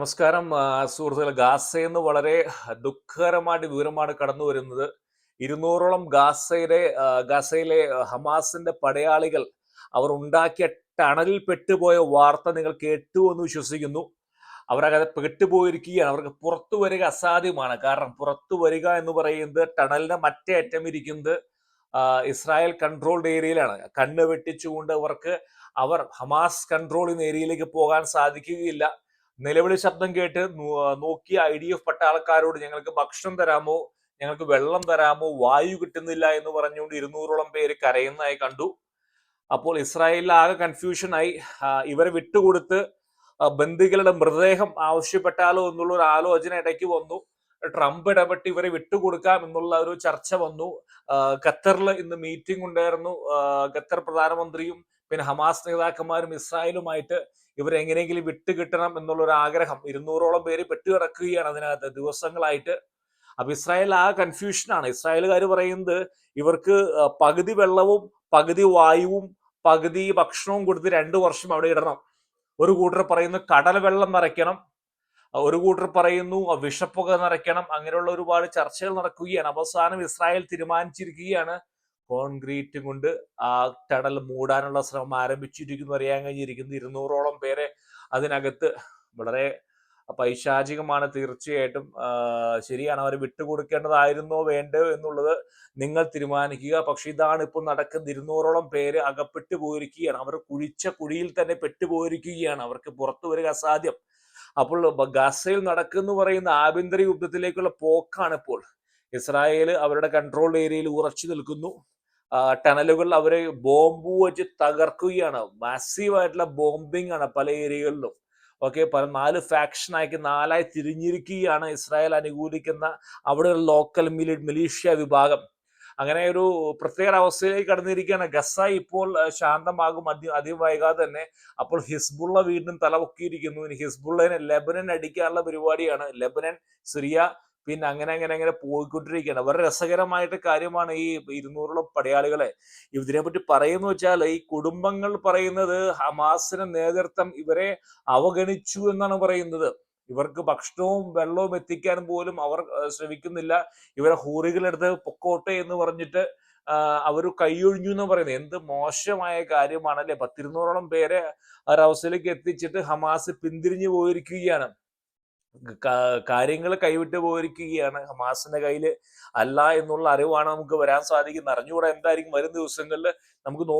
നമസ്കാരം ആ, സുഹൃത്തുക്കളെ. ഗാസയെന്ന് വളരെ ദുഃഖകരമായിട്ട് വിവരമാണ് കടന്നു വരുന്നത് ഇരുന്നൂറോളം ഗാസയിലെ ഗാസയിലെ ഹമാസിന്റെ പടയാളികൾ അവർ ഉണ്ടാക്കിയ ടണലിൽ പെട്ടുപോയ വാർത്ത നിങ്ങൾ കേട്ടു എന്ന് വിശ്വസിക്കുന്നു. അവരകത്ത് പെട്ടുപോയിരിക്കുകയാണ്. അവർക്ക് പുറത്തു വരിക അസാധ്യമാണ്. കാരണം പുറത്തു വരിക എന്ന് പറയുന്നത് ടണലിന്റെ മറ്റേ അറ്റം ഇരിക്കുന്നത് ഇസ്രായേൽ കൺട്രോൾഡ് ഏരിയയിലാണ്. കണ്ണ് വെട്ടിച്ചുകൊണ്ട് അവർക്ക് അവർ ഹമാസ് കൺട്രോൾ ചെയ്യുന്ന ഏരിയയിലേക്ക് പോകാൻ സാധിക്കുകയില്ല. നിലവിളി ശബ്ദം കേട്ട് നോക്കി നോക്കിയ ഐ ഡി എഫ് പട്ടാളക്കാരോട് ഞങ്ങൾക്ക് ഭക്ഷണം തരാമോ? ഞങ്ങൾക്ക് വെള്ളം തരാമോ? വായു കിട്ടുന്നില്ല എന്ന് പറഞ്ഞുകൊണ്ട് ഇരുന്നൂറോളം പേര് കരയുന്നതായി കണ്ടു. അപ്പോൾ ഇസ്രായേലിൽ ആകെ കൺഫ്യൂഷനായി ഇവരെ വിട്ടുകൊടുത്ത് ബന്ധുക്കളുടെ മൃതദേഹം ആവശ്യപ്പെട്ടാലോ എന്നുള്ള ഒരു ആലോചന ഇടയ്ക്ക് വന്നു. ട്രംപ് ഇടപെട്ട് ഇവരെ വിട്ടുകൊടുക്കാം എന്നുള്ള ഒരു ചർച്ച വന്നു. ഖത്തറിൽ ഇന്ന് മീറ്റിംഗ് ഉണ്ടായിരുന്നു. ഖത്തർ പ്രധാനമന്ത്രിയും പിന്നെ ഹമാസ് നേതാക്കന്മാരും ഇസ്രായേലുമായിട്ട് ഇവരെങ്ങനെയെങ്കിലും വിട്ടുകിട്ടണം എന്നുള്ള ഒരു ആഗ്രഹം ഇരുന്നൂറോളം പേര് പെട്ടുകിടക്കുകയാണ് അതിനകത്ത് ദിവസങ്ങളായിട്ട്. അപ്പൊ ഇസ്രായേൽ ആ കൺഫ്യൂഷനാണ് ഇസ്രായേലുകാർ പറയുന്നത് ഇവർക്ക് പകുതി വെള്ളവും പകുതി വായുവും പകുതി ഭക്ഷണവും കൊടുത്ത് രണ്ടു വർഷം അവിടെ ഇടണം. ഒരു കൂട്ടർ പറയുന്നു കടൽ വെള്ളം നിറയ്ക്കണം. ഒരു കൂട്ടർ പറയുന്നു വിഷപ്പുക നിറയ്ക്കണം. അങ്ങനെയുള്ള ഒരുപാട് ചർച്ചകൾ നടക്കുകയാണ്. അവസാനം ഇസ്രായേൽ തീരുമാനിച്ചിരിക്കുകയാണ് കോൺക്രീറ്റ് കൊണ്ട് ആ ടണൽ മൂടാനുള്ള ശ്രമം ആരംഭിച്ചിരിക്കുന്നു. അറിയാൻ കഴിഞ്ഞിരിക്കുന്നു. ഇരുന്നൂറോളം പേരെ അതിനകത്ത് വളരെ പൈശാചികമാണ് തീർച്ചയായിട്ടും. ശരിയാണ്. അവർ വിട്ടുകൊടുക്കേണ്ടതായിരുന്നോ വേണ്ടോ എന്നുള്ളത് നിങ്ങൾ തീരുമാനിക്കുക. പക്ഷെ ഇതാണ് ഇപ്പോൾ നടക്കുന്ന ഇരുന്നൂറോളം പേര് അകപ്പെട്ടു പോയിരിക്കുകയാണ്. അവർ കുഴിച്ച കുഴിയിൽ തന്നെ പെട്ടുപോയിരിക്കുകയാണ്. അവർക്ക് പുറത്തു വരിക അസാധ്യം. അപ്പോൾ ഗസയിൽ നടക്കുന്നു പറയുന്ന ആഭ്യന്തര യുദ്ധത്തിലേക്കുള്ള പോക്കാണ് ഇപ്പോൾ ഇസ്രായേൽ അവരുടെ കൺട്രോൾ ഏരിയയിൽ ഉറച്ചു നിൽക്കുന്നു. ടണലുകൾ അവരെ ബോംബ് വെച്ച് തകർക്കുകയാണ്. മാസീവ് ആയിട്ടുള്ള ബോംബിംഗ് ആണ് പല ഏരിയകളിലും. ഓക്കെ പല നാല് ഫാക്ഷൻ ആക്കി നാലായി തിരിഞ്ഞിരിക്കുകയാണ് ഇസ്രായേൽ അനുകൂലിക്കുന്ന അവിടെ ലോക്കൽ മിലി മിലീഷ്യ വിഭാഗം. അങ്ങനെ ഒരു പ്രത്യേക അവസ്ഥയിലേക്ക് കടന്നിരിക്കുകയാണ്. ഗസ ഇപ്പോൾ ശാന്തമാകും. അതി അധികം വൈകാതെ തന്നെ അപ്പോൾ ഹിസ്ബുള്ള വീണ്ടും തലപൊക്കിയിരിക്കുന്നു. ഇനി ഹിസ്ബുള്ളനെ ലെബനൻ അടിക്കാനുള്ള പരിപാടിയാണ്. ലെബനൻ സിറിയ പിന്നെ അങ്ങനെ അങ്ങനെ അങ്ങനെ പോയിക്കൊണ്ടിരിക്കുകയാണ്. വളരെ രസകരമായിട്ട് കാര്യമാണ് ഈ ഇരുന്നൂറോളം പടയാളികളെ ഇതിനെ പറ്റി പറയുന്ന വെച്ചാൽ ഈ കുടുംബങ്ങൾ പറയുന്നത് ഹമാസിന് നേതൃത്വം ഇവരെ അവഗണിച്ചു എന്നാണ് പറയുന്നത്. ഇവർക്ക് ഭക്ഷണവും വെള്ളവും എത്തിക്കാൻ പോലും അവർ ശ്രമിക്കുന്നില്ല. ഇവരെ ഹൂറികളെടുത്ത് പൊക്കോട്ടെ എന്ന് പറഞ്ഞിട്ട് അവർ കൈയൊഴിഞ്ഞു എന്ന് പറയുന്നത്. എന്ത് മോശമായ കാര്യമാണല്ലേ? പത്തിരുന്നൂറോളം പേരെ ആ ഒരു അവസ്ഥയിലേക്ക് എത്തിച്ചിട്ട് ഹമാസ് പിന്തിരിഞ്ഞു പോയിരിക്കുകയാണ്. കാര്യങ്ങൾ കൈവിട്ട് പോയിരിക്കുകയാണ്. ഹമാസിന്റെ കയ്യിൽ അല്ല എന്നുള്ള അറിവാണ് നമുക്ക് വരാൻ സാധിക്കുന്നത്. അറിഞ്ഞുകൂടാ എന്തായിരിക്കും വരും ദിവസങ്ങളിൽ നമുക്ക് നോക്കി